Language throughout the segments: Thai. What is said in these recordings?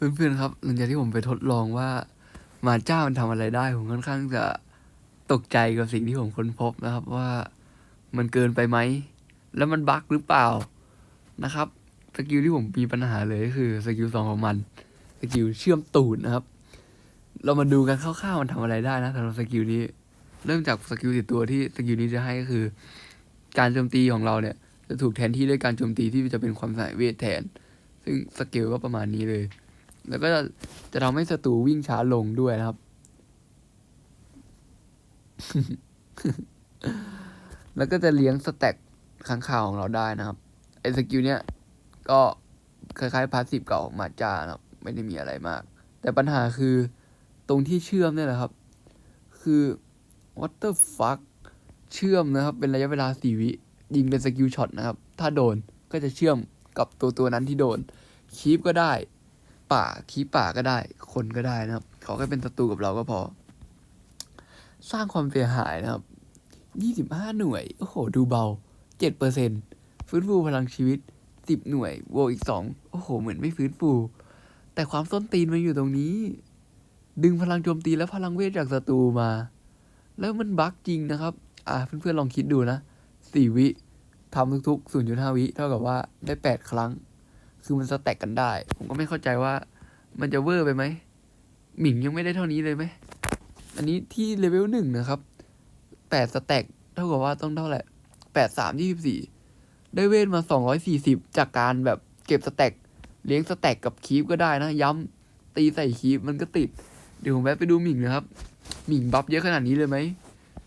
เพื่อนๆครับ หลังจากที่ผมไปทดลองว่าหมาเจ้ามันทำอะไรได้ ผมค่อนข้างจะตกใจกับสิ่งที่ผมค้นพบนะครับว่ามันเกินไปไหม แล้วมันบั๊กหรือเปล่านะครับสกิลที่ผมมีปัญหาเลยก็คือสกิลสองของมันสกิลเชื่อมตูดนะครับ เรามาดูกันคร่าวๆมันทำอะไรได้นะสำหรับสกิลนี้ เริ่มจากสกิลติดตัวที่สกิลนี้จะให้ก็คือ การโจมตีของเราเนี่ย จะถูกแทนที่ด้วยการโจมตีที่จะเป็นความสายเวทแทน ซึ่งสเกลก็ประมาณนี้เลย แล้วก็จะจะทำให้ศัตรูวิ่งช้าลงด้วยนะครับ แล้วก็จะเลี้ยงสแต็กค้างคาวของเราได้นะครับ ไอ้สกิลเนี้ยก็คล้ายๆพาสซีฟเก่าของมาจานะครับ ไม่ได้มีอะไรมาก แต่ปัญหาคือตรงที่เชื่อมเนี่ยแหละครับ คือ what the fuck เชื่อมนะครับ เป็นระยะเวลาสี่วิ ยิงเป็นสกิลช็อตนะครับ ถ้าโดนก็จะเชื่อมกับตัวตัวนั้นที่โดนคีปก็ได้ ป่าคีปป่าก็ได้ คนก็ได้นะครับ ขอแค่เป็นศัตรูกับเราก็พอ สร้างความเสียหายนะครับยี่สิบห้าหน่วย โอ้โห ดูเบาเจ็ดเปอร์เซ็นฟื้นฟูพลังชีวิตสิบหน่วยบวอีกสองโอ้โห เหมือนไม่ฟื้นฟู แต่ความส้นตีนมันอยู่ตรงนี้ ดึงพลังโจมตีและพลังเวทจากศัตรูมา แล้วมันบั๊กจริงนะครับ อ่าเพื่อนๆลองคิดดูนะสี่วิทำทุกๆ0.5 วิ เท่ากับว่าได้ 8 ครั้ง คือมันสแต็กกันได้ ผมก็ไม่เข้าใจว่ามันจะเวอร์ไปไหม หมิงยังไม่ได้เท่านี้เลยไหม อันนี้ที่เลเวลหนึ่งนะครับ8สแต็กเท่ากับว่าต้องเท่าไหร่8 3 24ได้เวทมา240จากการแบบเก็บสแต็กเลี้ยงสแต็กกับคีปก็ได้นะ ย้ำตีใส่คีปมันก็ติด เดี๋ยวผมแวะไปดูหมิงนะครับ หมิงบัฟเยอะขนาดนี้เลยไหม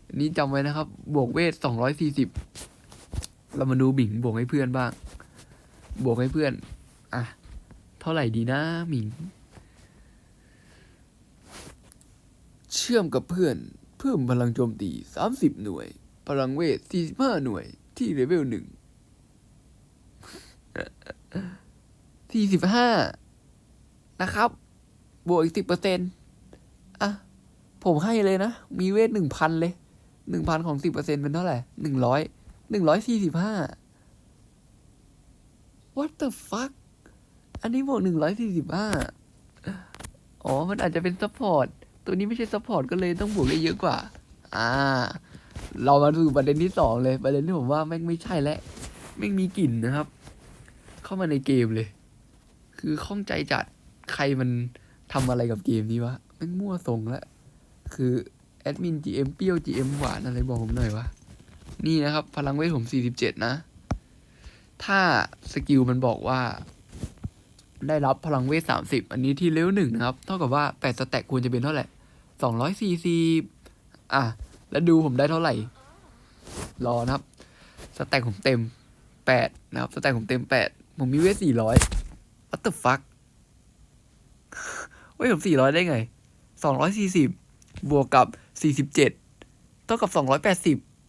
อันนี้จำไว้นะครับ บวกเวทสองร้อยสี่สิบเรามาดูหมิงบวกให้เพื่อนบ้าง บวกให้เพื่อน อะ เท่าไหร่ดีนะหมิง เชื่อมกับเพื่อน เพิ่มพลังโจมตีสามสิบหน่วย พลังเวทสี่สิบห้าหน่วย ที่เลเวลหนึ่งสี่สิบห้านะครับ บวกอีกสิบเปอร์เซ็นต์อะ ผมให้เลยนะ มีเวทหนึ่งพันเลยหนึ่งพันของสิบเปอร์เซ็นเป็นเท่าไหร่หนึ่งร้อยหนึ่งร้อยสี่สิบห้า what the fuck อันนี้บวกหนึ่งร้อยสี่สิบห้าอ๋อ มันอาจจะเป็นซัพพอร์ต ตัวนี้ไม่ใช่ซัพพอร์ตก็เลยต้องบวกได้เยอะกว่า อ่า เรามาดูประเด็นที่สองเลย ประเด็นที่ผมว่าแม่งไม่ใช่แล้วแม่งมีกลิ่นนะครับ เข้ามาในเกมเลย คือข้องใจจัด ใครมันทำอะไรกับเกมนี้วะ แม่งมั่วทรงแล้ว คือแอดมิน GM เปรี้ยว GM หวานอะไรบอกผมหน่อยวะ นี่นะครับ พลังเวทผม 47 นะ ถ้าสกิลมันบอกว่า ได้รับพลังเวท30อันนี้ที่เลเวลหนึ่งนะครับ เท่ากับว่า8สแต็กควรจะเป็นเท่าไหร่240อะ แล้วดูผมได้เท่าไหร่ รอนะครับ สแต็กผมเต็ม8นะครับ สแต็กผมเต็ม8ผมมีเวท400 what the fuck เว้ยผม400ได้ไง240บวกกับ47เท่ากับ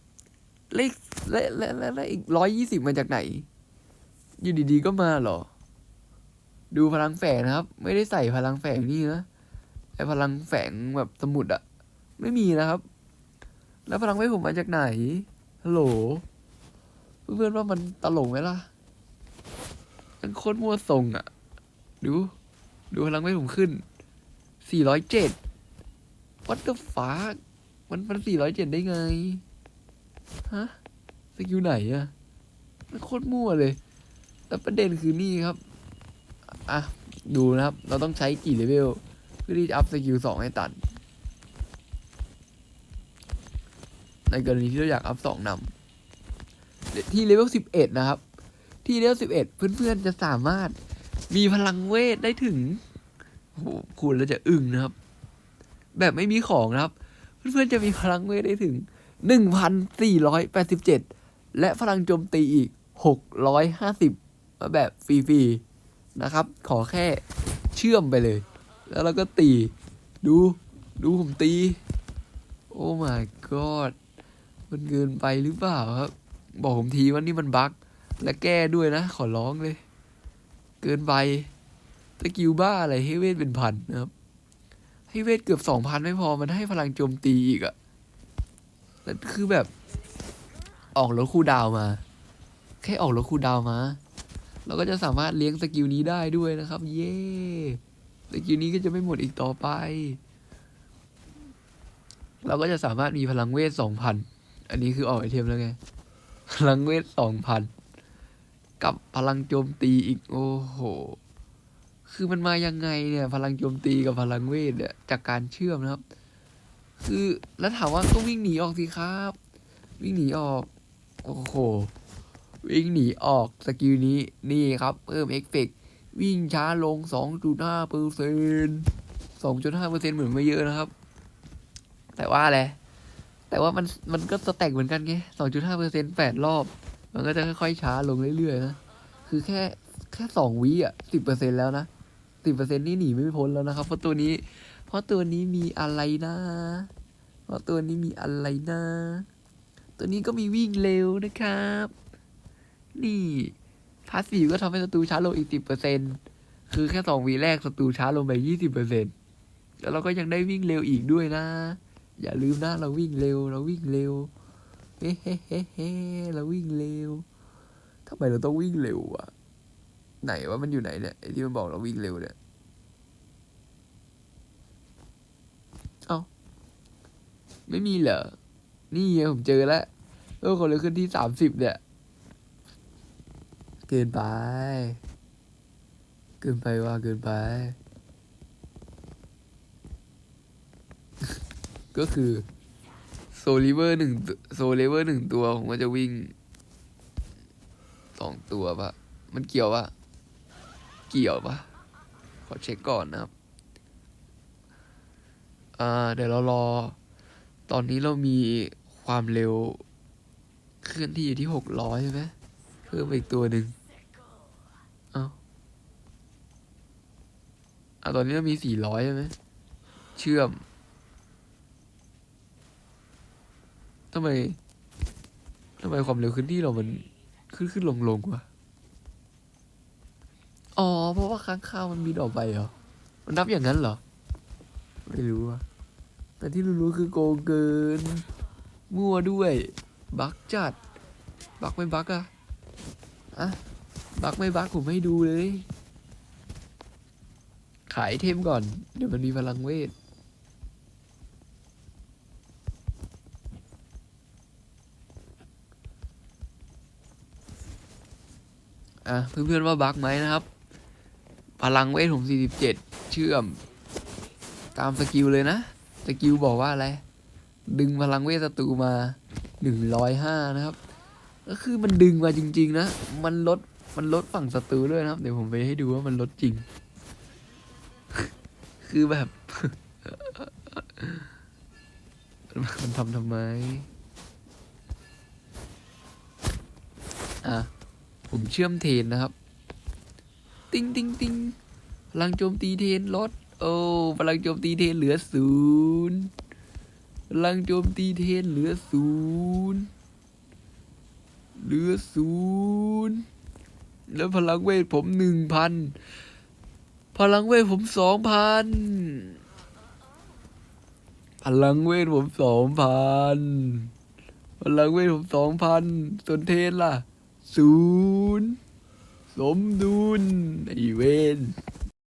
280เลขและและและและอีก120มาจากไหน อยู่ดีๆก็มาเหรอ ดูพลังแฝงนะครับ ไม่ได้ใส่พลังแฝงนี่นะไอพลังแฝงแบบสมุดอะไม่มีนะครับ แล้วพลังเวทผมมาจากไหนฮัลโหลเพื่อนๆว่ามันตลกไหมล่ะมันโคตรมั่วทรงอะดู ดูพลังเวทผมขึ้น407 what the fuck มันมัน407ได้ไงฮะสกิลไหนอะมันโคตรมั่วเลยแต่ประเด็นคือนี่ครับ อะ ดูนะครับ เราต้องใช้กี่เลเวลเพื่อที่จะอัพสกิลสองให้ตัน ในกรณีที่เราอยากอัพสองนำที่เลเวลสิบเอ็ดนะครับ ที่เลเวลสิบเอ็ดเพื่อนๆจะสามารถมีพลังเวทได้ถึงโหคุณแล้วจะอึ้งนะครับ แบบไม่มีของนะครับ เพื่อนๆจะมีพลังเวทได้ถึงหนึ่งพันสี่ร้อยแปดสิบเจ็ดและพลังโจมตีอีกหกร้อยห้าสิบแบบฟรีๆ นะครับ ขอแค่เชื่อมไปเลย แล้วเราก็ตี ดู ดูผมตี โอ้ my god มันเกินไปหรือเปล่าครับ บอกผมทีว่านี่มันบั๊กและแก้ด้วยนะ ขอร้องเลย เกินไปสกิลบ้าอะไรให้เวทเป็นพันนะครับ ให้เวทเกือบสองพันไม่พอมันให้พลังโจมตีอีกอะแล้วคือแบบ ออกรถคูลดาวมา แค่ออกรถคูลดาวมา เราก็จะสามารถเลี้ยงสกิลนี้ได้ด้วยนะครับ เย้สกิลนี้ก็จะไม่หมดอีกต่อไป เราก็จะสามารถมีพลังเวทสองพันอันนี้คือออกไอเทมแล้วไง พลังเวทสองพันกับพลังโจมตีอีกโอ้โห คือมันมายังไงเนี่ย พลังโจมตีกับพลังเวทเนี่ยจากการเชื่อมนะครับ คือแล้วถามว่าก็วิ่งหนีออกสิครับ วิ่งหนีออก โอ้โห วิ่งหนีออกสกิลนี้นี่ครับ เพิ่มเอฟเฟกต์วิ่งช้าลง 2.5เปอร์เซ็นต์2.5เปอร์เซ็นต์เหมือนไม่เยอะนะครับ แต่ว่าอะไรแต่ว่ามันมันก็สแต็กเหมือนกันไง 2.5เปอร์เซ็นต์แปดรอบ มันก็จะค่อยๆช้าลงเรื่อยๆนะคือแค่แค่สองวิอะสิบเปอร์เซ็นแล้วนะสิบเปอร์เซ็นนี่หนีไม่พ้นแล้วนะครับ เพราะตัวนี้ เพราะตัวนี้มีอะไรนะ เพราะตัวนี้มีอะไรนะ ตัวนี้ก็มีวิ่งเร็วนะครับ นี่พาสซีฟก็ทำให้ศัตรูช้าลงอีกสิบเปอร์เซ็นคือแค่สองวีแรกศัตรูช้าลงไปยี่สิบเปอร์เซ็นแล้วเราก็ยังได้วิ่งเร็วอีกด้วยนะ อย่าลืมนะเราวิ่งเร็ว เราวิ่งเร็วเฮ้เฮ้เฮ้เฮ้เราวิ่งเร็วทำไมเราต้องวิ่งเร็วอะไหนว่ามันอยู่ไหนเนี่ยไอที่มันบอกเราวิ่งเร็วเนี่ยเอ้าไม่มีเหรอนี่ผมเจอแล้วเออคนเลยขึ้นที่สามสิบเนี่ย เกินไป เกินไปว่าเกินไป ก็คือโซลิเวอร์หนึ่งโซลิเวอร์หนึ่งตัวผมก็จะวิ่งสองตัวปะมันเกี่ยวปะเกี่ยวปะขอเช็คก่อนนะครับ อ่า เดี๋ยวเรารอ ตอนนี้เรามีความเร็ว เคลื่อนที่อยู่ที่หกร้อยใช่ไหม พิ่มอีกตัวหนึ่งเอาอะตอนนี้มีสี่ร้อยใช่ไหมเชื่อมทำไมทำไมความเร็วเคลื่อนที่เรามันขึ้นขึ้นลงลงวะอ๋อ เพราะว่าค้างคาวมันบินออกไปเหรอ มันนับอย่างนั้นเหรอ ไม่รู้อะแต่ที่รู้ๆคือโกงเกิน มั่วด้วย บักจัด บักไม่บักอะ อะบักไม่บักผมให้ดูเลย ขายเทมก่อน เดี๋ยวมันมีพลังเวท อะ เพื่อนๆว่าบักไหมนะครับ พลังเวทผม47เจ็ดเชื่อม ตามสกิลเลยนะ สกิลบอกว่าอะไร ดึงพลังเวทศัตรูมา105นะครับ ก็คือมันดึงมาจริง ๆ นะ มันลด มันลดฝั่งศัตรูด้วยนะครับ เดี๋ยวผมไปให้ดูว่ามันลดจริง คือแบบ มันทำทำไม อะ ผมเชื่อมเทนนะครับ ติ้งติ้งติ้งพลังโจมตีเทนลด โอ้ พลังโจมตีเทนเหลือศูนย์พลังโจมตีเทนเหลือศูนย์ เหลือศูนย์แล้วพลังเวทผมหนึ่งพันพลังเวทผมสองพันพลังเวทผมสองพันพลังเวทผมสองพันส่วนเทนล่ะศูนย์สมดุลไอเวน